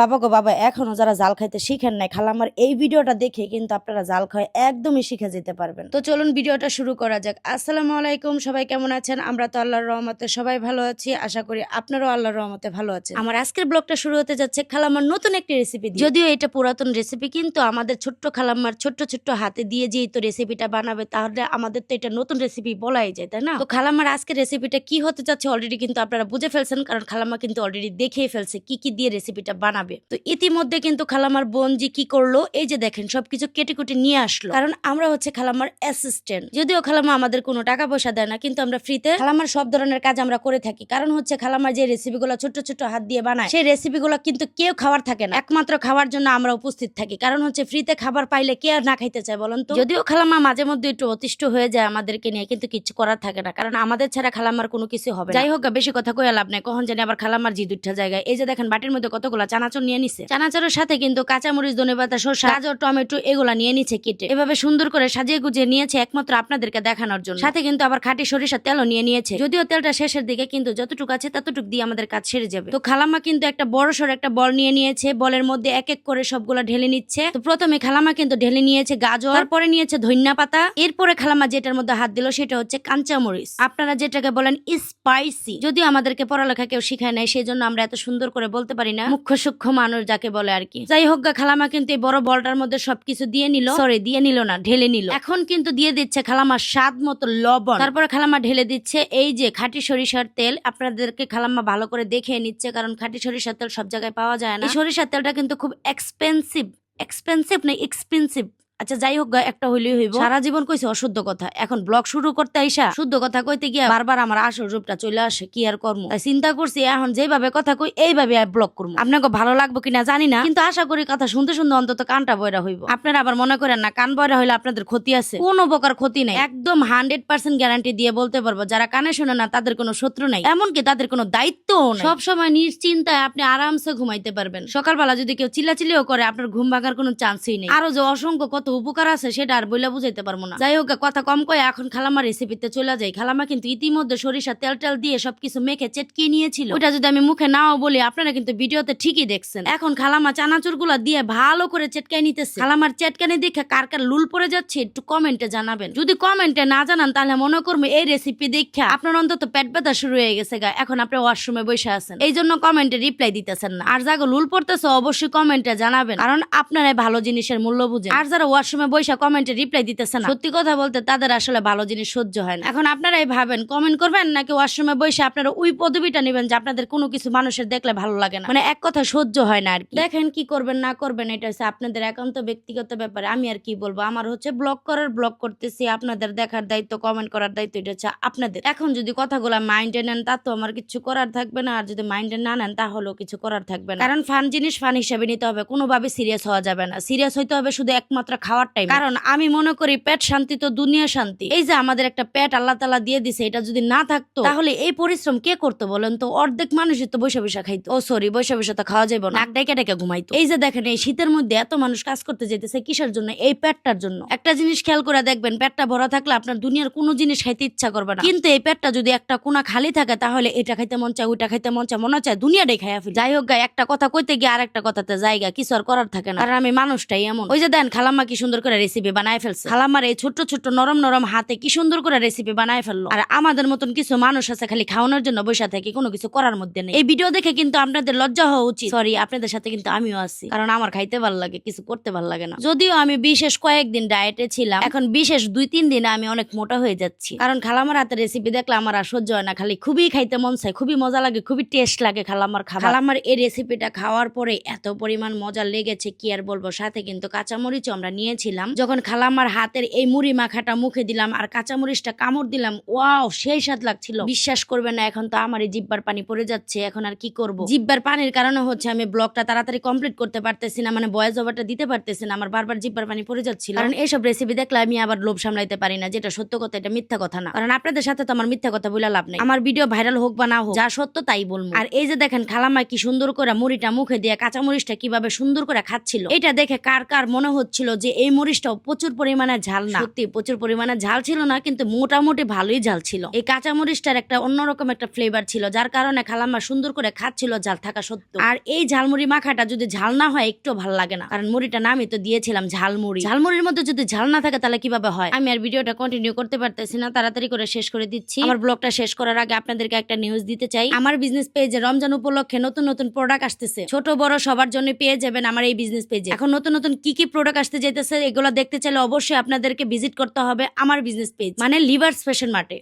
বাবা গো, বাবা, এখনও যারা জাল খাইতে শিখেন নাই খালামার এই ভিডিওটা দেখে কিন্তু আপনারা জাল খাওয়া একদমই শিখে যেতে পারবেন। তো চলুন ভিডিওটা শুরু করা যাক। আসসালামু আলাইকুম, সবাই কেমন আছেন? আমরা তো আল্লাহর রহমতে সবাই ভালো আছি, আশা করি আপনারাও আল্লাহর রহমতে ভালো আছেন। আমার আজকের ব্লগটা শুরু হতে যাচ্ছে খালামার নতুন একটি রেসিপি যদিও এটা পুরাতন রেসিপি কিন্তু আমাদের ছোট্ট খালাম্মার ছোট্ট ছোট্ট হাতে দিয়ে যেই তো রেসিপিটা বানাবে, তাহলে আমাদের তো এটা নতুন রেসিপি বলাই যায়, তাই না? তো খালাম্মার আজকের রেসিপিটা কি হতে যাচ্ছে অলরেডি কিন্তু আপনারা বুঝে ফেলছেন, কারণ খালাম্মা কিন্তু অলরেডি দেখেই ফেলছে কি কি দিয়ে রেসিপিটা বানাবে। তো ইতিমধ্যে কিন্তু খালামার বোন যে কি করল, এই যে দেখেন, সবকিছু কেটে কুটে নিয়ে আসলো। কারণ আমরা হচ্ছে খালামার অ্যাসিস্ট্যান্ট যদিও খালামা আমাদের কোনো টাকা পয়সা দেয় না, কিন্তু আমরা ফ্রিতে খালামার সব ধরনের কাজ আমরা করে থাকি। কারণ হচ্ছে খালামার যে রেসিপিগুলো ছোট ছোট হাত দিয়ে বানায়, সেই রেসিপিগুলো কিন্তু কেউ খাওয়ার থাকে না। একমাত্র খাওয়ার জন্য আমরা উপস্থিত থাকি। কারণ হচ্ছে ফ্রিতে খাবার পাইলে কে আর না খাইতে চায় বলুন তো? যদিও খালামা মাঝে মধ্যে একটু অতিষ্ঠ হয়ে যায় আমাদেরকে নিয়ে, কিন্তু কিছু করার থাকে না। কারণ আমাদের ছাড়া খালামার কোনো কিছু হবে। যাই হোক বেশি কথা কয়ে লাভ নাই। কখন জানি আবার খালামার জি দুইটা জায়গায়। এই যে দেখেন, বাটির মধ্যে কতগুলো চানাচুর নিয়ে নিছে। চানাচুরের সাথে কিন্তু কাঁচামরিচ, ধনে পাতা, শসা, গাজর, টমেটো এগুলা নিয়ে নিচ্ছে কেটে। এভাবে সুন্দর করে সাজিয়ে গুজিয়ে নিয়েছে একমাত্র আপনাদেরকে দেখানোর জন্য। সাথে কিন্তু আবার খাঁটি সরিষার তেলও নিয়ে নিয়েছে। যদিও তেলটা শেষের দিকে কিন্তু যতটুকু আছে ততটুকু দিয়ে আমাদের কাজ সেরে যাবে। তো খালামা কিন্তু একটা বড় সড় একটা বল নিয়ে নিয়েছে। বলের মধ্যে এক এক করে সবগুলা ঢেলে নিচ্ছে। তো প্রথমে খালামা কিন্তু ঢেলে নিয়েছে গাজর, তারপরে নিয়েছে ধন্যা পাতা। এরপরে খালামা যেটার মধ্যে হাত দিল সেটা হচ্ছে কাঁচামরিচ। আপনারা যেটাকে বলেন স্পাইসি যদিও আমাদেরকে পড়ালেখা কেউ শিখায় নাই সেই জন্য আমরা এত সুন্দর করে বলতে পারি না। মুখ্য সূক্ষ্ম মানুষ যাকে বলে আর কি। যাই হোক গা, খালামা কিন্তু এই বড় বলটার মধ্যে সবকিছু দিয়ে নিল। সরি দিয়ে নিল না, ঢেলে নিল। এখন কিন্তু দিয়ে দিচ্ছে খালামা স্বাদ মতো লবণ। তারপরে খালামা ঢেলে দিচ্ছে এই যে খাটি সরিষার তেল। আপনাদেরকে খালাম্মা ভালো করে দেখে নিচ্ছে, কারণ খাটি সরিষার তেল সব জায়গায় পাওয়া যায় না। সরিষার তেলটা কিন্তু খুব এক্সপেন্সিভ এক্সপেন্সিভ না এক্সপেন্সিভ আচ্ছা যাই হোক একটা হইলেই হইব। সারা জীবন কইছে অশুদ্ধ কথা। এখন ব্লগ শুরু করতে আইসা শুদ্ধ কথা কইতে গিয়া বারবার আমার আসল রূপটা চলে আসে, কি আর করব তাই চিন্তা করছি, এখন যেভাবে কথা কই, এইভাবে ব্লগ করব আপনাকে ভালো লাগবে কিনা জানি না, কিন্তু আশা করি কথা শুনতে শুনতে অন্তত কানটা বয়রা হইব। আপনারা আবার মনে করেন না, কান বয়রা হইলে আপনাদের ক্ষতি আছে। কোনো প্রকার ক্ষতি নাই। একদম হান্ড্রেড পার্সেন্ট গ্যারান্টি দিয়ে বলতে পারব, যারা কানে শুনে না, তাদের কোনো শত্রু নাই। এমনকি তাদের কোনো দায়িত্বও সব সময় নিশ্চিন্তায় আপনি আরামসে ঘুমাইতে পারবেন। সকালবেলা যদি কেউ চিল্লাচিল্লিও করে, আপনার ঘুম ভাঙার কোনো চান্সই নেই। আরও যে অসংখ্য কত উপকার আছে, সেটা আর বইলা বুঝাইতে পারব না। যাই হোক, কথা কম কয়ে এখন খালামা রেসিপিতে চলে যাই। খালামা কিন্তু ইতিমধ্যে সরিষা তেল টেল দিয়ে সবকিছু মেখে চেটকিয়ে নিয়েছিল। ওটা যদি আমি মুখে নাও বলি, আপনারা কিন্তু ভিডিওতে ঠিকই দেখছেন। এখন খালামা চানাচুরগুলা দিয়ে ভালো করে চেটকাই নিতেছে। খালামার চেটকানি দেখে কার কার লুল পড়ে যাচ্ছে, একটু কমেন্টে জানাবেন। যদি কমেন্টে না জানান, তাহলে মনে করব এই রেসিপি দেখা আপনার অন্তত পেট ব্যথা শুরু হয়ে গেছে গা। এখন আপনি ওয়াশরুমে বসে আছেন। এই জন্য কমেন্টে রিপ্লাই দিতেছেন না। আর যাগো লুল পড়তেছে, অবশ্যই কমেন্টে জানাবেন। কারণ আপনারাই ভালো জিনিসের মূল্য বুঝেন। আর যারা ওয়াশরুমে বসে কমেন্টে রিপ্লাই দিতেছে না। সত্যি কথা বলতে তাদের আসলে ভালো জিনিস সহ্য হয় না। এখন আপনারাই ভাবেন কমেন্ট করবেন নাকি ওয়াশরুমে বসে আপনারা ওই পদবিটা নেবেন যে আপনাদের কোনো কিছু মানুষের দেখলে ভালো লাগে না? মানে এক কথা সহ্য হয় না আর কি দেখেন কি করবেন, না করবেন, এটা হচ্ছে আপনাদের একান্ত ব্যক্তিগত ব্যাপারে। আমি আর কি বলব, আমার হচ্ছে ব্লগ করার ব্লগ করতেছি, আপনাদের দেখার দায়িত্ব কমেন্ট করার দায়িত্ব, এটা হচ্ছে আপনাদের। এখন যদি কথাগুলো মাইন্ডে নেন, তা তো আমার কিছু করার থাকবে না। আর যদি মাইন্ডে না নেন, তাহলেও কিছু করার থাকবে না। কারণ ফান জিনিস ফান হিসেবে নিতে হবে, কোনোভাবে সিরিয়াস হওয়া যাবে না। সিরিয়াস হইতে হবে শুধু একমাত্র খাওয়ার টাইম কারণ আমি মনে করি পেট শান্তি তো দুনিয়া শান্তি। এই যে আমাদের একটা পেট আল্লাহ তালা দিয়ে দিছে এটা যদি না থাকতো তাহলে এই পরিশ্রম কে করতো বলেন তো? অর্ধেক মানুষই তো বৈশা বৈশা খাইতো। ও সরি বৈশা বৈশা তো খাওয়া যাবে না। ডেকে ডেকে ঘুমাইতো। এই যে দেখেন এই শীতের মধ্যে এত মানুষ কাজ করতে যেতেছে কিসের জন্য? এই পেটটার জন্য। একটা জিনিস খেয়াল করে দেখবেন পেটটা ভরা থাকলে আপনার দুনিয়ার কোনো জিনিস খাইতে ইচ্ছা করবে না। কিন্তু এই পেটটা যদি একটা কোনা খালি থাকে তাহলে এটা খাইতে মন চায় ওইটা খাইতে মন চায় মনে চায় দুনিয়াটাই খাইয়া ফেলি। যাই হোক গা, একটা কথা কইতে গিয়ে আর একটা কথাতে জায়গা কিছু আর করার থাকে না। কারণ আমি মানুষটাই এমন। ওই যে দেন খালাম্মা কি সুন্দর করে রেসিপি বানায় ফেলছে। খালাম্মার এই ছোট্ট ছোট্ট নরম নরম হাতে কি সুন্দর করে রেসিপি বানায় ফেলল। আর আমাদের মতন কিছু মানুষ আছে খালি খাওয়ানোর জন্য বসে থাকে কোনো কিছু করার মধ্যে নেই। এই ভিডিও দেখে কিন্তু আপনাদের লজ্জা হওয়া উচিত। সরি আপনাদের সাথে কিন্তু আমিও আছি। কারণ আমার খাইতে ভালো লাগে, কিছু করতে ভালো লাগে না। যদিও আমি বিশেষ কয়েকদিন ডায়েটে ছিলাম, এখন বিশেষ দুই তিন দিনে আমি অনেক মোটা হয়ে যাচ্ছি। কারণ খালামার হাতে রেসিপি দেখলে আমার আর সহ্য হয় না, খালি খুবই খাইতে মন চায়, খুবই মজা লাগে, খুবই টেস্ট লাগে খালামার খাবার। খালামার এই রেসিপিটা খাওয়ার পরে এত পরিমাণ মজা লেগেছে, কি আর বলব? সাথে কিন্তু কাঁচামরিচও আমরা নিয়েছিলাম যখন খালামার হাতের এই মুড়ি মাখাটা মুখে দিলাম আর কাঁচামরিচটা কামড় দিলাম, ওয়াও, সেই স্বাদ লাগছিল। বিশ্বাস করবে না, এখন তো আমার এই জিব্বার পানি পড়ে যাচ্ছে, এখন আর কি করব? জিব্বার পানির কারণে হচ্ছে আমি ব্লগটা তাড়াতাড়ি কমপ্লিট করতে পারতেছি না মানে বয়স ওভারটা দিতে পারতেছি না, আমার বারবার জিব্বার পানি পড়ে যাচ্ছিল। কারণ এইসব রেসিপি দেখলে আমি আবার লোভ সামলাইতে পারি না, যেটা সত্য কথা, এটা মিথ্যা কথা না। কারণ আপনাদের সাথে তো আমার মিথ্যা কথা বলে লাভ নেই। আমার ভিডিও ভাইরাল হোক বা না হোক, যা সত্য তাই বলব। আর এই যে দেখেন খালামা কি সুন্দর করে মুড়িটা মুখে দিয়ে কাঁচা মরিচটা কীভাবে সুন্দর করে খাচ্ছিল, এটা দেখে কার কার মনে হচ্ছিল যে এই মরিচটাও প্রচুর পরিমাণে ঝাল না। সত্যি, প্রচুর পরিমাণে ঝাল ছিল না, কিন্তু মোটামুটি ভালোই ঝাল ছিল। এই কাঁচা মরিচটার একটা অন্যরকম একটা ফ্লেভার ছিল, যার কারণে খালাম্মা সুন্দর করে খাচ্ছিল ঝাল থাকা সত্ত্বেও। আর এই ঝালমুড়ি মাখাটা যদি ঝাল না হয়, একটু ভালো লাগে না। কারণ মুড়িটা নামই তো দিয়েছিলাম ঝালমুড়ি। ঝালমুড়ির মধ্যে যদি ঝাল না থাকে, তাহলে কীভাবে হয়? আমি আর ভিডিওটা কন্টিনিউ করতে পারতেছি না, তাড়াতাড়ি করে শেষ করে দিচ্ছি। আমার ব্লগটা শেষ করার আগে আপনাদেরকে একটা নিউজ দিতে চাই। আমার বিজনেস পেজে রমজান উপলক্ষে নতুন নতুন প্রোডাক্ট আসতেছে। ছোট, বড় সবার জন্য পেয়ে যাবেন আমার এই বিজনেস পেজে এখন নতুন নতুন কি কি প্রোডাক্ট আসতে যেতেছে এগুলো দেখতে চাইলে অবশ্যই আপনাদেরকে ভিজিট করতে হবে আমার বিজনেস পেজ মানে লিভার্স ফ্যাশন মার্টে